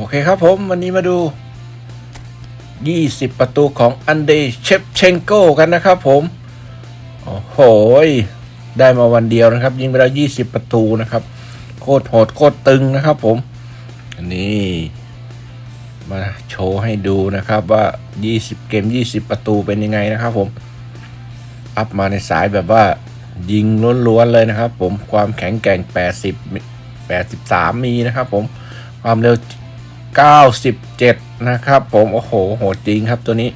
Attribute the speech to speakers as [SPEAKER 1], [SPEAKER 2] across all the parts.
[SPEAKER 1] โอเคครับผมวันนี้มาดู 20 ประตูของอันเดเชฟเชนโกกันนะครับผม โอ้โห ได้มาวันเดียวนะครับ ยิงไปแล้ว 20 ประตูนะครับ โคตรโหดโคตรตึงนะครับผม อันนี้มาโชว์ให้ดูนะครับว่า 20 เกม 20 ประตูเป็นยังไงนะครับผม อัพมาในสายแบบว่ายิงล้วนๆเลยนะครับผม ความแข็งแกร่ง 80 83 มีนะครับผม ความเร็ว 97 นะครับผม โอ้โห โหดจริงครับตัวนี้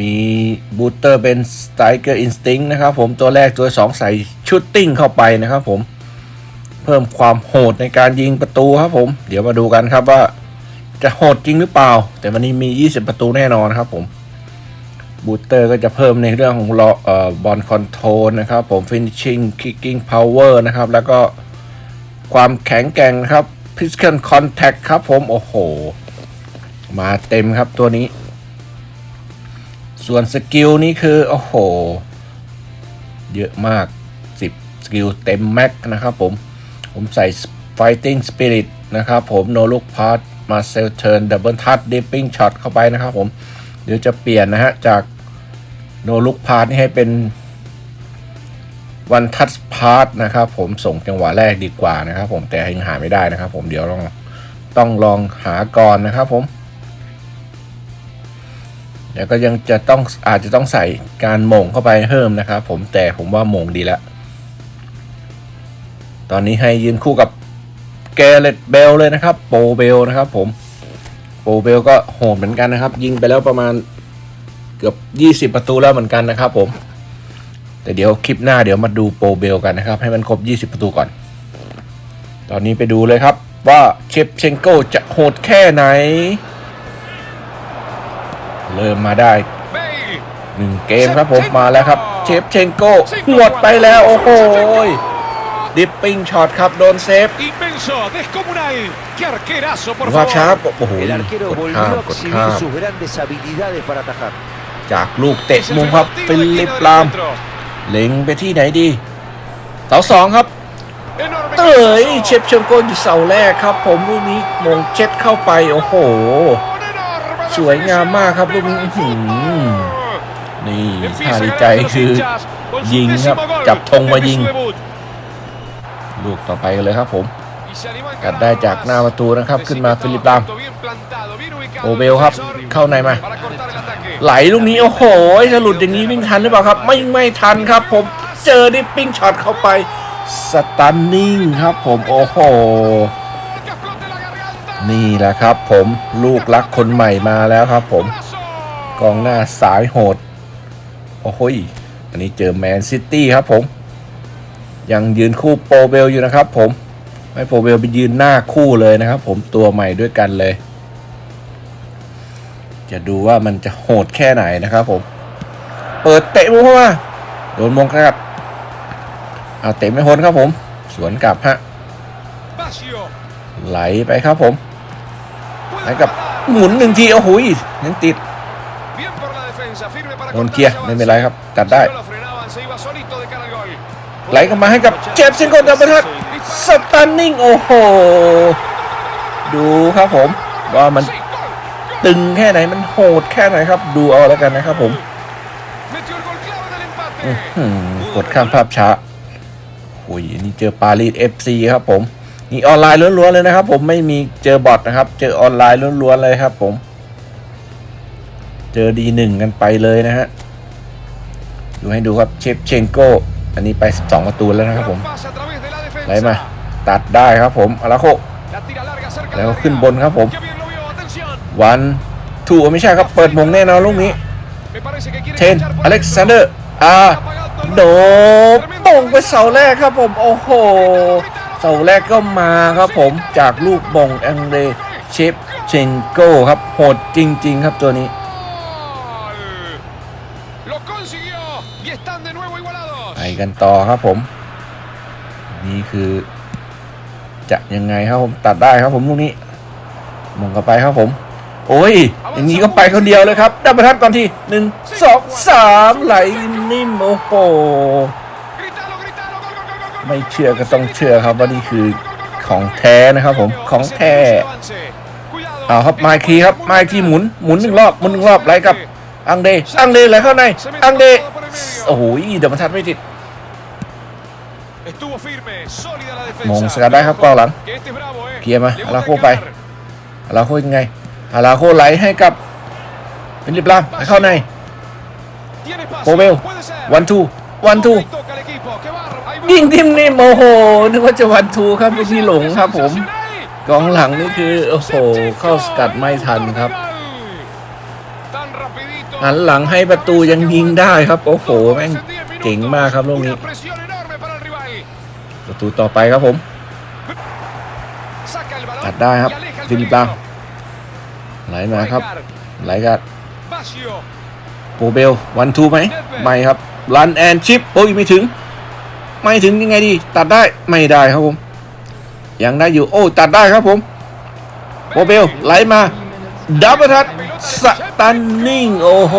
[SPEAKER 1] มีบูเตอร์เป็นสไตเกอร์อินสติ้งนะครับผมตัวแรกตัวสองใส่ชุดติ้งเข้าไปนะครับผม เพิ่มความโหดในการยิงประตูครับผม เดี๋ยวมาดูกันครับว่าจะโหดจริงหรือเปล่า แต่วันนี้มี 20 ประตูแน่นอนครับผมบูเตอร์ก็จะเพิ่มในเรื่องของลอบอลคอนโทรลนะครับผม finishing kicking power นะครับ แล้วก็ความแข็งแกร่งครับ physical contact ครับผม โอ้โห มาเต็มครับตัวนี้ ส่วนสกิลนี้คือ โอ้โห เยอะมาก 10 สกิลเต็มแม็กนะครับผม ผมใส่ fighting spirit นะครับผม no look pass marcel turn double touch dipping shot เข้าไปนะครับผม เดี๋ยวจะเปลี่ยนนะฮะ จาก no look pass นี่ให้เป็น one touch pass นะครับผมส่งจังหวะแรกดีกว่านะครับผมแต่ยังหาไม่ได้นะครับผมเดี๋ยวต้องต้องลองหาก่อนนะครับผมแล้วก็ยังจะต้องอาจจะต้องใส่การหม่งเข้าไปเพิ่มนะครับผมแต่ผมว่าหม่งดีแล้ว ตอนนี้ให้ยืนคู่กับเกเรตเบลเลยนะครับโปเบลนะครับผมโปเบลก็โหดเหมือนกันนะครับ ยิงไปแล้วประมาณเกือบ 20 ประตูแล้วเหมือนกันนะครับผม แต่เดี๋ยวคลิปหน้าเดี๋ยวมาดูโปรเบลกันนะครับ ให้มันครบ 20 ประตูก่อน ตอนนี้ไปดูเลยครับว่าเชฟเชนโกจะโหดแค่ไหน เริ่มมาได้หนึ่งเกมครับผมมาแล้วครับ เชฟเชนโกหวดไปแล้วโอ้โหดิปปิ้งช็อตครับโดนเซฟ
[SPEAKER 2] ดู
[SPEAKER 1] ภาพช้าโอ้โหกดข้ามกดข้ามจากลูกเตะมุมครับฟิลิปลาม เล็งไปที่ไหนดีเสาสองครับ เอ้ยเชฟเชมโกอยู่เสาแรกครับ ผมลูกนี้มงเช็ดเข้าไป โอ้โห สวยงามมากครับลูกนี้หือนี่ท่าดีใจคือยิงครับ จับธงมายิง ลูกต่อไปกันเลยครับผมกัดได้จากหน้าประตูนะครับ ขึ้นมาฟิลิปลามโอเบลครับ เข้าในมา ไหลลูกนี้โอ้โหจะหลุดอย่างนี้วิ่งทันหรือเปล่าครับ ไม่ไม่ทันครับ ผมเจอดิปปิ้งช็อตเข้าไปสตันนิ่งครับผมโอ้โหนี่แหละครับผมลูกรักคนใหม่มาแล้วครับผมกองหน้าสายโหด โอ้โหยอันนี้เจอแมนซิตี้ครับผม ยังยืนคู่โปรเบลอยู่นะครับผมให้โปรเบลไปยืนหน้าคู่เลยนะครับผมตัวใหม่ด้วยกันเลย จะดูว่ามันจะโหดแค่ไหนนะครับผม เปิดเตะมุมเข้ามาโดนมงกลับเอาเตะไม่พ้นครับผม สวนกลับฮะ
[SPEAKER 2] Baggio.
[SPEAKER 1] ไหลไปครับผม
[SPEAKER 2] Puede
[SPEAKER 1] ไหลกับ
[SPEAKER 2] parar.
[SPEAKER 1] หมุนหนึ่งทีโอ้โหยยังติด
[SPEAKER 2] Bien por la defensa, firme para
[SPEAKER 1] โดน
[SPEAKER 2] cortar
[SPEAKER 1] เคลียร์
[SPEAKER 2] ese
[SPEAKER 1] ไม่เป็นไร
[SPEAKER 2] avance.
[SPEAKER 1] ครับตัดได้
[SPEAKER 2] Si no lo frenaban, se iba solito de cara al gol.
[SPEAKER 1] ไหลกลับมาให้กับเจฟซินโกดับเบิลทัชสตันนิ่งโอ้โหดูครับผม ว่ามัน
[SPEAKER 2] Sí, gol.
[SPEAKER 1] ตึงแค่ไหนมันโหดแค่ไหนครับ ดูเอาแล้วกันนะครับผมกดข้ามภาพช้าโอ้ยนี่เจอปารีสเอฟซีครับผม นี่ออนไลน์ล้วนๆเลยนะครับ ผมไม่มีเจอบอทนะครับ เจอออนไลน์ล้วนๆเลยครับ ผม เจอดีหนึ่งกันไปเลยนะฮะดูให้ดูครับเชฟเชนโกอันนี้ไปสองประตูแล้วนะครับผมไหลมา ตัดได้ครับผมอาราโคแล้วขึ้นบนครับผม วันถูกไม่ใช่ครับ เปิดมงแน่นอนลูกนี้ เทน อเล็กซานเดอร์อาโด
[SPEAKER 2] balón.
[SPEAKER 1] ตรงไปเสาแรกครับผม โอ้โห เสาแรกก็มาครับผม จากลูกบงแองเดเชฟเชนโก้ครับ โหดจริง ๆ ครับตัวนี้ ไปกันต่อครับผม นี่คือ จะยังไงครับผม ตัดได้ครับผมลูกนี้มงกลับไปครับผม โอ้ย อย่างนี้ก็ไปคนเดียวเลยครับ ดับเบิลทัดก่อนที่หนึ่งสองสามไหลนิ่มโอ้โหไม่เชื่อก็ต้องเชื่อครับว่านี่คือของแท้นะครับผมของแท้เอาครับมาอีกทีครับมาอีกทีหมุนหมุนหนึ่งรอบหมุนหนึ่งรอบไหลกับอังเดอังเดไหลเข้าในอังเดโอ้โหเดี๋ยวมันทัดไม่ติด
[SPEAKER 2] Estuvo firme, sólida la defensa.
[SPEAKER 1] มงสกัดได้ครับกองหลังเกียร์มา
[SPEAKER 2] Le
[SPEAKER 1] อาราโคไป
[SPEAKER 2] quedar.
[SPEAKER 1] อาราโคยังไง อาราโคไหลให้กับเป็นริบลามไหลเข้าใน
[SPEAKER 2] Tiene espacio,
[SPEAKER 1] โปเบล
[SPEAKER 2] puede ser.
[SPEAKER 1] วันทูวันทู
[SPEAKER 2] Toca y toca al equipo. Qué barro. Ahí va.
[SPEAKER 1] ยิงทิมนิ่มโอ้โหนึกว่าจะวันทูครับเป็นที่หลงครับผมกองหลังนี่คือโอ้โหเข้าสกัดไม่ทันครับ
[SPEAKER 2] Tan rapidito.
[SPEAKER 1] หันหลังให้ประตูยังยิงได้ครับ โอ้โหแม่งเก่งมากครับลูกนี้
[SPEAKER 2] Una presión enorme para el rival.
[SPEAKER 1] ประตูต่อไปครับผม
[SPEAKER 2] Saca el balón
[SPEAKER 1] ตัดได้ครับ
[SPEAKER 2] y aleja el
[SPEAKER 1] ฟิลิปลาม
[SPEAKER 2] peligro.
[SPEAKER 1] ไหลมาครับ
[SPEAKER 2] Rijkaard,
[SPEAKER 1] ไหลกับ
[SPEAKER 2] Baggio.
[SPEAKER 1] โปเบลวันทูไหมไม่ครับรันแอนชิปโอ้ยไม่ถึง ไม่ถึงยังไงดี ตัดได้ไม่ได้ครับผม ยังได้อยู่โอ้ตัดได้ครับผมโปเบลไหลมาดับเบิลทัชสตันนิ่งโอ้โห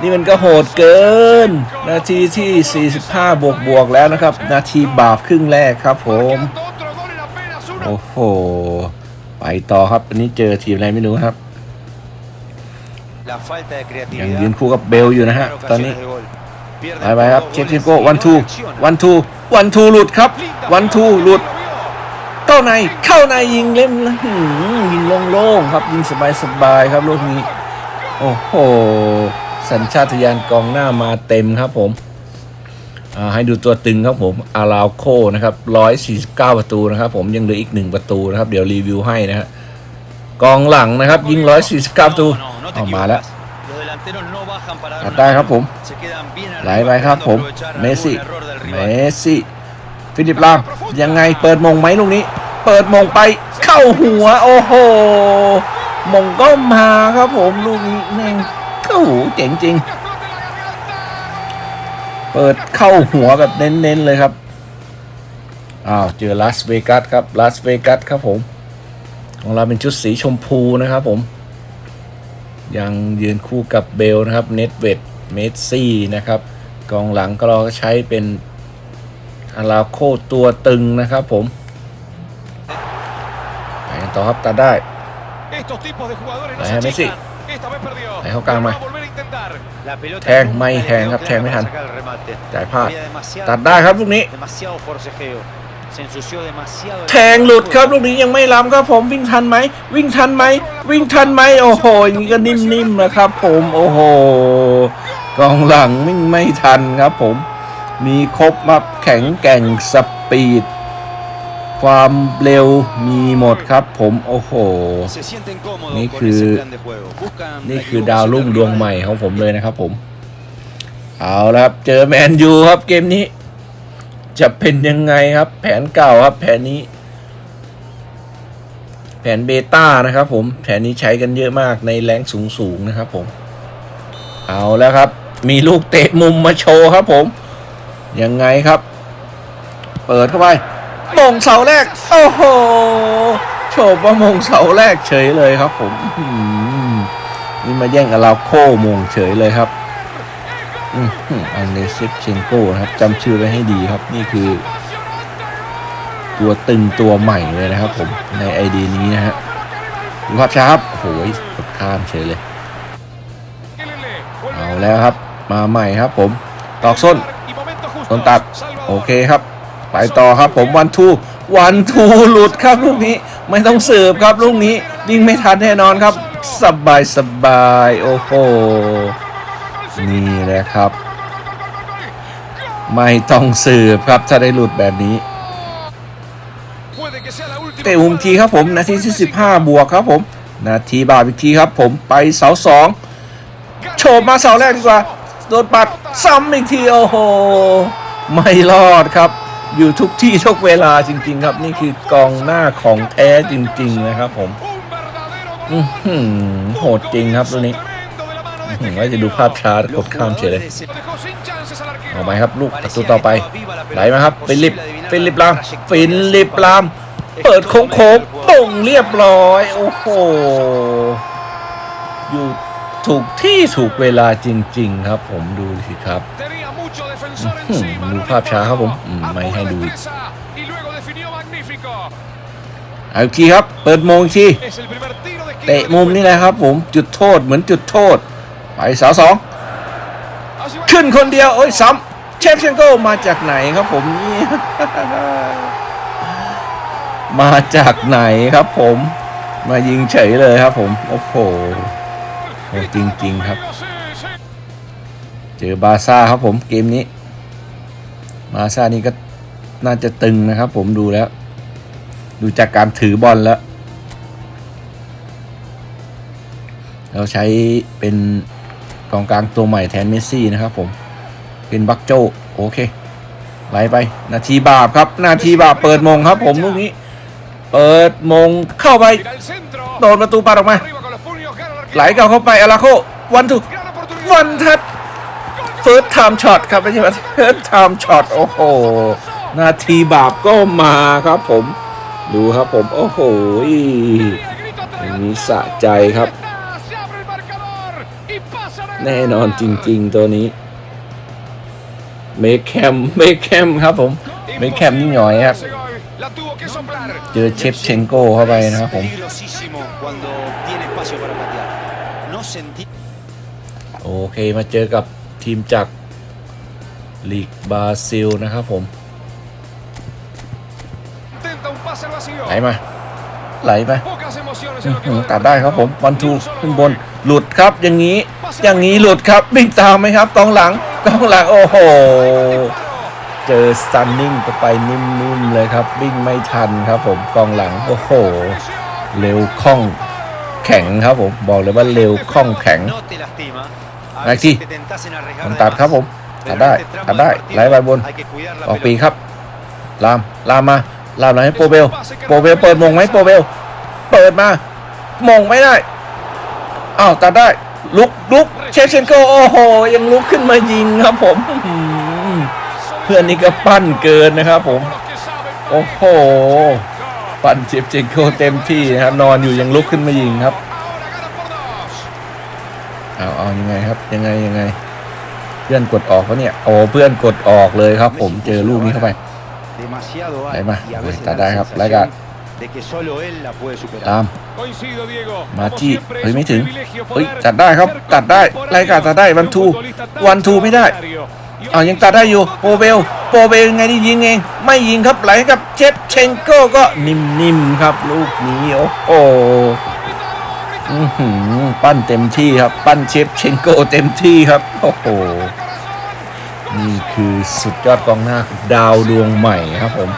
[SPEAKER 1] นี่มันก็โหดเกิน นาทีที่ 45 บวกบวกๆแล้วนะครับ นาทีบาปครึ่งแรกครับผม
[SPEAKER 2] Marcando otro gol en apenas una
[SPEAKER 1] โอ้โห ไปต่อครับอันนี้เจอทีมอะไรไม่รู้ครับ
[SPEAKER 3] La falta de
[SPEAKER 1] ยัง
[SPEAKER 3] creatividad.
[SPEAKER 1] ยืนคู่กับเบลอยู่นะฮะ
[SPEAKER 3] Crear
[SPEAKER 1] ตอนนี้
[SPEAKER 3] ocasiones de gol. Pierde
[SPEAKER 1] ไปไปครับ
[SPEAKER 3] dos
[SPEAKER 1] เชฟ
[SPEAKER 3] goles
[SPEAKER 1] ทิโก้
[SPEAKER 3] y
[SPEAKER 1] วัน
[SPEAKER 3] no
[SPEAKER 1] ทู
[SPEAKER 3] reacciona.
[SPEAKER 1] วันทูวันทูหลุดครับ วันทูหลุด เข้าในเข้าในยิงเล่มละหืมยิงโล่งๆครับยิงสบายๆครับลูกนี้ โอ้โหสัญชาตญาณกองหน้ามาเต็มครับผมอ่า ให้ดูตัวตึงครับผมอาราโคนะครับ149ประตูนะครับ ผมยังเหลืออีกหนึ่งประตูนะครับ เดี๋ยวรีวิวให้นะฮะกองหลังนะครับ ยิง149ประตู
[SPEAKER 3] No, no, no te
[SPEAKER 1] ออกมาแล้วตัดได้ครับผม ไหลไปครับผม เมสซี่ เมสซี่ ฟิลิปลามยังไงเปิดมงไหมลูกนี้ เปิดมงไปเข้าหัว โอ้โห มงก็มาครับผม ลูกนี้แม่งเข้าหูเจ๋งจริง เปิดเข้าหัวแบบเน้นๆเลยครับ อ้าวเจอลาสเวกัสครับลาสเวกัสครับผม ของเราเป็นชุดสีชมพูนะครับผม ยังยืนคู่กับเบลนะครับเนตเวดเมสซี่นะครับ กองหลังก็เราก็ใช้เป็นอาราโคตัวตึงนะครับผมไปกันต่อครับตัดได้
[SPEAKER 2] Estos tipos de jugadores no
[SPEAKER 1] Ahí,
[SPEAKER 2] se
[SPEAKER 1] Messi.
[SPEAKER 2] achican. Esta vez perdió.
[SPEAKER 1] Ahí, Juan
[SPEAKER 2] Pero va
[SPEAKER 1] Carlos.
[SPEAKER 2] a volver a intentar.
[SPEAKER 3] La pelota
[SPEAKER 1] Teng,
[SPEAKER 3] nunca
[SPEAKER 1] May
[SPEAKER 3] le
[SPEAKER 1] Teng,
[SPEAKER 3] quedó
[SPEAKER 1] ครับ
[SPEAKER 3] clara
[SPEAKER 1] แทงไม่ทัน
[SPEAKER 3] para sacar el remate.
[SPEAKER 1] จ่ายพลาด
[SPEAKER 3] Había demasiado
[SPEAKER 1] ตัดได้ครับลูกนี้
[SPEAKER 3] demasiado forcejeo. Se ensució demasiado. el
[SPEAKER 1] แทงหลุดครับลูกนี้ยังไม่ล้ำครับผมวิ่งทันไหมวิ่งทันไหมวิ่งทันไหมโอ้โหอย่างนี้ก็นิ่มๆนะครับ ผมโอ้โหกองหลังวิ่งไม่ทันครับผม มีครบมาแข็งแกร่งสปีด ความเร็วมีหมดครับผมโอ้โห
[SPEAKER 3] Se sienten cómodos
[SPEAKER 1] Ni
[SPEAKER 3] con
[SPEAKER 1] que-
[SPEAKER 3] ese plan de juego. Buscan
[SPEAKER 1] นี่
[SPEAKER 3] la
[SPEAKER 1] คือดาวรุ่ง
[SPEAKER 3] equivocación
[SPEAKER 1] ด
[SPEAKER 3] del
[SPEAKER 1] วง
[SPEAKER 3] rival.
[SPEAKER 1] ใหม่ของผมเลยนะครับผม เอาละครับ เจอแมนยูครับเกมนี้ จะเป็นยังไงครับ แผนเก่าครับ แผนนี้ แผนเบต้านะครับผม แผนนี้ใช้กันเยอะมากในแรงสูงสูงๆนะครับผม เอาแล้วครับ มีลูกเตะมุมมาโชว์ครับผม ยังไงครับ เปิดเข้าไป มงเสาแรก โอ้โหโฉบว่ามงเสาแรกเฉยเลยครับ ผมนี่มาแย่งกับเราโค้มงเฉยเลยครับอันเดเซฟเชนโก้นะครับจำชื่อไว้ให้ดีครับ นี่คือ ตัวตึงตัวใหม่เลยนะครับ ผมในไอเดียนี้นะฮะดูภาพช้าครับโอ้โหกดข้ามเฉยเลย เอาแล้วครับ มาใหม่ครับ ผม ตอกส้นต้นตัด โอเคครับ ไปต่อครับผมวันทูวันทูหลุดครับลูกนี้ไม่ต้องสืบครับลูกนี้ยิงไม่ทันแน่นอนครับ สบายสบายโอ้โหนี่แหละครับ ไม่ต้องสืบครับถ้าได้หลุดแบบนี้เตะมุมทีครับผมนาทีที่15 บวกครับผม นาทีบาปอีกทีครับผมไปเสาสองโฉบมาเสาแรกดีกว่า โดนปัดซ้ำอีกทีโอ้โห ไม่รอดครับ อยู่ทุกที่ทุกเวลาจริง ๆ ครับ นี่คือกองหน้าของแท้จริง ๆ นะครับ ผมโหดจริงครับตัวนี้ว่าจะดูภาพช้ากดข้ามเฉยเลยเอาไปครับลูกประตูต่อไป ไหลมาครับฟิลิปฟิลิปลามฟิลิปลาม เปิดโค้งโค้งๆป่งเรียบร้อย โอ้โห อยู่ถูกที่ถูกเวลาจริง ๆ ครับ ผมดูสิครับ
[SPEAKER 2] Tenía mucho defensor
[SPEAKER 1] Hmm,
[SPEAKER 2] encima.
[SPEAKER 1] muy
[SPEAKER 2] no le
[SPEAKER 1] fab,
[SPEAKER 2] importó.
[SPEAKER 1] Chavo. Hmm,
[SPEAKER 2] A
[SPEAKER 1] may
[SPEAKER 2] por
[SPEAKER 1] hay duda.
[SPEAKER 2] defensa, Y luego definió magnífico.
[SPEAKER 1] เอาอีกทีครับ เปิดโมงอีกที
[SPEAKER 2] Es el primer tiro de esquina
[SPEAKER 1] เตะ
[SPEAKER 2] del
[SPEAKER 1] มุมนี่แหละครับผมจุดโทษเหมือนจุดโทษ ไปเสาสอง
[SPEAKER 2] Allí va.
[SPEAKER 1] ขึ้นคนเดียว โอ้ยซ้ำเชฟเชนโกมาจากไหนครับผมเนี่ยมาจากไหนครับผม มายิงเฉยเลยครับผม โอ้โหโอ้จริง ๆ ครับ
[SPEAKER 2] Sí, sí.
[SPEAKER 1] เจอบาร์ซ่าครับผมเกมนี้ บาซานี่ก็น่าจะตึงนะครับ ผมดูแล้ว ดูจากการถือบอลแล้ว เราใช้เป็นกองกลางตัวใหม่แทนเมสซี่นะครับ ผมเป็นบักโจโอเคไล่ไป นาทีบาปครับ นาทีบาปเปิดมงครับ ผมลูกนี้ เปิดมงเข้าไป โดนประตูปัดออกมา ไหลกลับเข้าไปอาราโควันถู
[SPEAKER 2] Gran oportunidad.
[SPEAKER 1] วันทัด ฟิร์สไทม์ช็อตครับไม่ใช่ว่าเฟิร์สไทม์ช็อตโอ้โหนาทีบาปก็มาครับผม ดูครับผม โอ้โห
[SPEAKER 2] Viene el grito
[SPEAKER 1] อย่าง
[SPEAKER 2] atragantado.
[SPEAKER 1] นี้สะใจครับ
[SPEAKER 2] Se abre el marcador y pasan a
[SPEAKER 1] แน่นอนจริง ๆ ตัวนี้เมคแคมเมคแคมครับผมเมคแคมนี่หน่อยครับ
[SPEAKER 2] Ese gol la tuvo que soplar.
[SPEAKER 1] เจอเชฟเชงโกเข้าไปนะครับผม
[SPEAKER 3] Peligrosísimo cuando tiene espacio para patear. No sentí
[SPEAKER 1] โอเคมาเจอกับ ทีมจากลีกบราซิลนะครับผม
[SPEAKER 2] Intenta un pase al vacío.
[SPEAKER 1] ไหลมา ไหลไป
[SPEAKER 2] Pocas emociones
[SPEAKER 1] อื้
[SPEAKER 2] en
[SPEAKER 1] อ
[SPEAKER 2] lo que
[SPEAKER 1] หือ
[SPEAKER 2] va del
[SPEAKER 1] ตัดได้ครับผม
[SPEAKER 2] partido.
[SPEAKER 1] วันทู
[SPEAKER 2] Ni un solo
[SPEAKER 1] ขึ้น
[SPEAKER 2] gol.
[SPEAKER 1] บนหลุดครับอย่างนี้ อย่างนี้หลุดครับวิ่งตามไหมครับกองหลังกองหลังโอ้โหเจอสตันนิ่งไปนิ่มๆเลยครับ วิ่งไม่ทันครับผมกองหลังโอ้โห เร็วคล่องแข็งครับผมบอกเลยว่าเร็วคล่องแข็ง
[SPEAKER 3] no te lastima. A
[SPEAKER 1] Ahí
[SPEAKER 3] veces
[SPEAKER 1] sí.
[SPEAKER 3] te tentás en arriesgar
[SPEAKER 1] มัน
[SPEAKER 3] de
[SPEAKER 1] ตัด
[SPEAKER 3] más.
[SPEAKER 1] ครับผม
[SPEAKER 3] Pero
[SPEAKER 1] ตัด
[SPEAKER 3] en
[SPEAKER 1] ได้
[SPEAKER 3] este tramo
[SPEAKER 1] ตัด
[SPEAKER 3] del
[SPEAKER 1] ได้
[SPEAKER 3] partido
[SPEAKER 1] ไหลไปบน
[SPEAKER 3] hay que cuidar la
[SPEAKER 1] ออกปี
[SPEAKER 3] pelota.
[SPEAKER 1] ครับ ลาม ลามมา ลามหลังให้โปรเบล โปรเบลเปิดมงไหมโปรเบล เปิดมามงไม่ได้ อ้าวตัดได้ ลุกลุกเชฟเชนโกโอ้โห ยังลุกขึ้นมายิงครับผมอื้อหือเพื่อนนี่ก็ปั้นเกินนะครับผม โอ้โห ปั้นเชฟเชนโกเต็มที่นะครับ นอนอยู่ยังลุกขึ้นมายิงครับ เอาเอายังไงครับ ยังไงยังไง เพื่อนกดออกเขาเนี่ยโอ้เพื่อนกดออกเลยครับ ผมเจอลูกนี้เข้าไป
[SPEAKER 3] Demasiado
[SPEAKER 1] Ahí
[SPEAKER 3] alto
[SPEAKER 1] va.
[SPEAKER 3] y a
[SPEAKER 1] Ahí
[SPEAKER 3] veces
[SPEAKER 1] está,
[SPEAKER 3] da la
[SPEAKER 1] ahí va,
[SPEAKER 3] sensación
[SPEAKER 1] ahí va.
[SPEAKER 3] de que solo él la puede superar.
[SPEAKER 1] ตาม
[SPEAKER 2] Coincido, Diego.
[SPEAKER 1] มา
[SPEAKER 2] Como
[SPEAKER 1] ที่
[SPEAKER 2] siempre,
[SPEAKER 1] เฮ้ย
[SPEAKER 2] es
[SPEAKER 1] ไม่
[SPEAKER 2] un
[SPEAKER 1] ถึง
[SPEAKER 2] privilegio
[SPEAKER 1] เฮ้ย
[SPEAKER 2] poder
[SPEAKER 1] ตัดได้ครับ
[SPEAKER 2] ser
[SPEAKER 1] ตัดได้
[SPEAKER 2] contemporáneo
[SPEAKER 1] รายการตัดได้
[SPEAKER 2] de
[SPEAKER 1] วัน
[SPEAKER 2] un
[SPEAKER 1] ทู
[SPEAKER 2] futbolista tan
[SPEAKER 1] วันทูไม่ได้
[SPEAKER 2] extraordinario. Y
[SPEAKER 1] เอายังตัดได้อยู่โปรเบลโปรเบลยังไงที่ยิงเอง ไม่ยิงครับไหลให้กับเชฟเชงโก้ก็นิ่มๆครับ ลูกนี้โอ้โหอื้อหือ ปั้นเต็มที่ครับ ปั้นเชฟเชงโกเต็มที่ครับ โอ้โห นี่คือสุดยอดกองหน้าดาวดวงใหม่ครับผม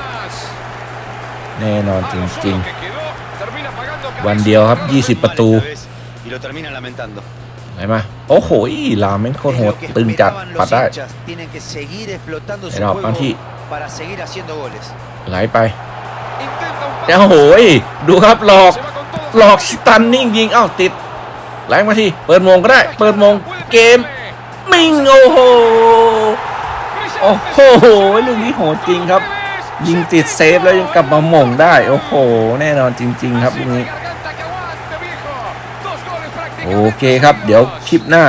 [SPEAKER 1] แน่นอนจริงๆ วันเดียวครับ 20 ประตูไหนมา โอ้โหลามแม่งโคตรโหดตึงจัดปัดได้
[SPEAKER 3] hinchas. Tienen que seguir explotando su
[SPEAKER 1] Pero,
[SPEAKER 3] juego
[SPEAKER 1] Panchi.
[SPEAKER 3] para seguir haciendo goles.
[SPEAKER 1] ไหลไปเดี๋ยวโอ้โหยดูครับหลอก หลอกสตันนิ่งยิงเอ้าติดหลมาทีเปิดมงก็ได้ เปิดมงเกมมิงโอ้โหโอ้โหลูกนี้โหดจริงครับ ยิงติดเซฟแล้วยังกลับมาหม่งได้ โอ้โห แน่นอนจริง ๆ ครับลูกนี้โอเคครับ เดี๋ยวคลิปหน้า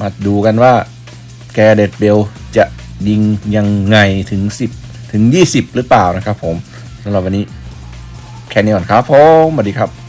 [SPEAKER 1] มาดูกันว่า แกเด็ดเบลจะยิงยังไงถึง 10 ถึง 20 หรือเปล่านะครับผมสำหรับวันนี้แค่นี้ก่อนครับผมสวัสดีครับ